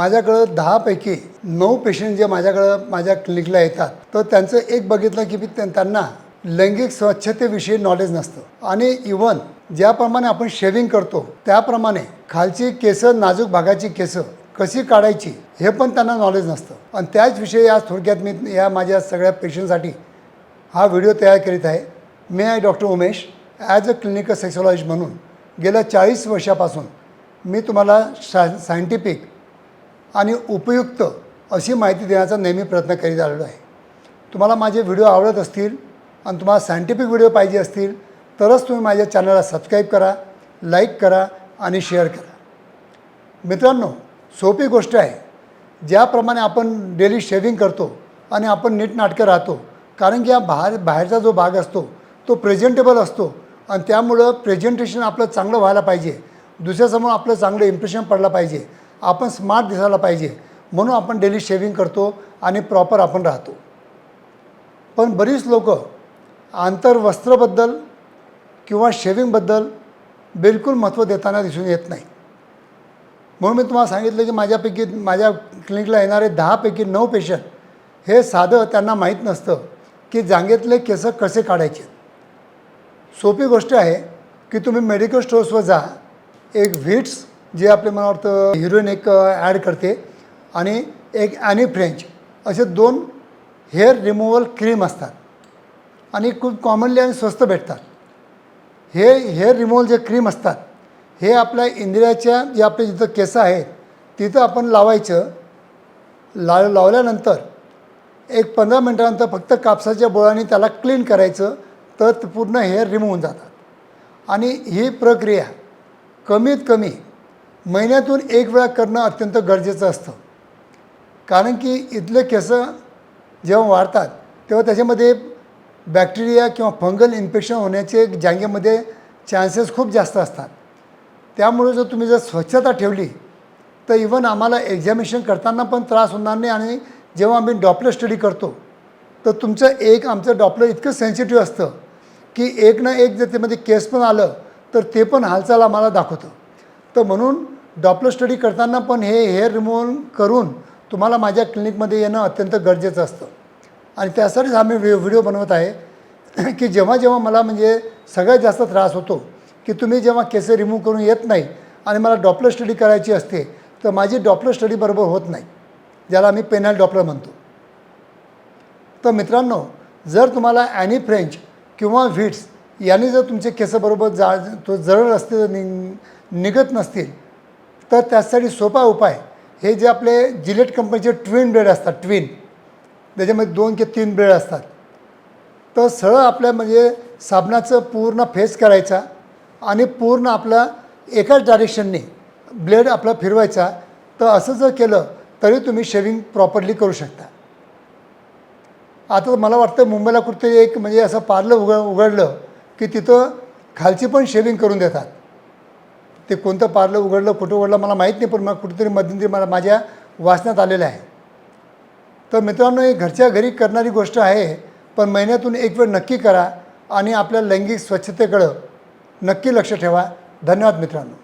माझ्याकडं दहापैकी नऊ पेशंट जे माझ्याकडं माझ्या क्लिनिकला येतात तर त्यांचं एक बघितलं की मी त्यांना लैंगिक स्वच्छतेविषयी नॉलेज नसतं. आणि इवन ज्याप्रमाणे आपण शेविंग करतो त्याप्रमाणे खालची केसं नाजूक भागाची केस कशी काढायची हे पण त्यांना नॉलेज नसतं. आणि त्याचविषयी आज थोडक्यात मी या माझ्या सगळ्या पेशंटसाठी हा व्हिडिओ तयार करीत आहे. मी आहे doctor Umesh? As a clinical sexologist म्हणून गेल्या चाळीस वर्षापासून मी तुम्हाला शा सायंटिफिक आणि उपयुक्त अशी माहिती देण्याचा नेहमी प्रयत्न करीत आलेलो आहे. तुम्हाला माझे व्हिडिओ आवडत असतील आणि तुम्हाला सायंटिफिक व्हिडिओ पाहिजे असतील तरच तुम्ही माझ्या चॅनलला सबस्क्राईब करा लाईक करा आणि शेअर करा. मित्रांनो सोपी गोष्ट आहे. ज्याप्रमाणे आपण डेली शेविंग करतो आणि आपण नीटनाटकं राहतो कारण की हा बाहेर बाहेरचा जो भाग असतो तो प्रेझेंटेबल असतो आणि त्यामुळं प्रेझेंटेशन आपलं चांगलं व्हायला पाहिजे. दुसऱ्यासमोर आपलं चांगलं इम्प्रेशन पडलं पाहिजे. आपण स्मार्ट दिसायला पाहिजे. म्हणून आपण डेली शेविंग करतो आणि प्रॉपर आपण राहतो. पण बरीच लोक आंतरवस्त्रबद्दल किंवा शेविंगबद्दल बिलकुल महत्त्व देताना दिसून येत नाही. म्हणून मी तुम्हाला सांगितलं की माझ्यापैकी माझ्या क्लिनिकला येणारे दहापैकी नऊ पेशंट हे साधं त्यांना माहीत नसतं की जांगेतले केस कसे काढायचे. सोपी गोष्ट आहे की तुम्ही मेडिकल स्टोर्सवर जा एक व्हिट्स जे आपले मला वाटतं हिरोईन एक ॲड करते. आणि एक ॲनी फ्रेंच असे दोन हेअर रिमूव्हल क्रीम असतात. आणि खूप कॉमनली आणि स्वस्त भेटतात. हे हेअर रिमूव्हल जे क्रीम असतात हे आपल्या इंद्रियाच्या जे आपले जिथं केस आहेत तिथं आपण लावायचं. ला लावल्यानंतर एक पंधरा मिनटानंतर फक्त कापसाच्या बोळाने त्याला क्लीन करायचं तर पूर्ण हेअर रिमूव्ह होऊन जातात. आणि ही प्रक्रिया कमीत कमी महिन्यातून एक वेळा करणं अत्यंत गरजेचं असतं. कारण की इथले केस जेव्हा वाढतात तेव्हा त्याच्यामध्ये बॅक्टेरिया किंवा फंगल इन्फेक्शन होण्याचे जांगेमध्ये चान्सेस खूप जास्त असतात. त्यामुळे जर तुम्ही जर स्वच्छता ठेवली तर इवन आम्हाला एक्झामिनेशन करताना पण त्रास होणार नाही आणि जेव्हा आम्ही डॉपलर स्टडी करतो तर तुमचं एक आमचं डॉपलर इतकं सेन्सिटिव्ह असतं की एक ना एक जर त्यामध्ये केस पण आलं तर ते पण हालचाल आम्हाला दाखवतं. तर म्हणून डॉपलर स्टडी करताना पण हे हेअर रिमूव्हल करून तुम्हाला माझ्या क्लिनिकमध्ये येणं अत्यंत गरजेचं असतं. आणि त्यासाठीच आम्ही व्हि व्हिडिओ बनवत आहे की जेव्हा जेव्हा मला म्हणजे सगळ्यात जास्त त्रास होतो की तुम्ही जेव्हा केस रिमूव्ह करून येत नाही आणि मला डॉपलर स्टडी करायची असते तर माझी डॉपलर स्टडी बरोबर होत नाही ज्याला आम्ही पेनल डॉपलर म्हणतो. तर मित्रांनो जर तुम्हाला ॲनी फ्रेंच किंवा व्हिट्स यांनी जर तुमचे केस बरोबर जा तो जरळ असते नि निघत नसतील तर त्यासाठी सोपा उपाय हे जे आपले जिलेट कंपनीचे ट्विन ब्लेड असतात ट्विन. त्याच्यामध्ये दोन किंवा तीन ब्लेड असतात. तर सरळ आपल्या म्हणजे साबणाचं पूर्ण फेस करायचा आणि पूर्ण आपला एकाच डायरेक्शनने ब्लेड आपला फिरवायचा. तर असं जर केलं तरी तुम्ही शेविंग प्रॉपरली करू शकता. आता मला वाटतं मुंबईला कुठेतरी एक म्हणजे असं पार्लर उघड उघडलं की तिथं खालची पण शेविंग करून देतात. ते कोणतं पार्लं उघडलं कुठं उघडलं मला माहीत नाही पण मग कुठेतरी मध्यंतरी मला माझ्या वाचण्यात आलेलं आहे. तर मित्रांनो हे घरच्या घरी करणारी गोष्ट आहे पण महिन्यातून एक वेळ नक्की करा आणि आपल्या लैंगिक स्वच्छतेकडं नक्की लक्ष ठेवा. धन्यवाद मित्रांनो.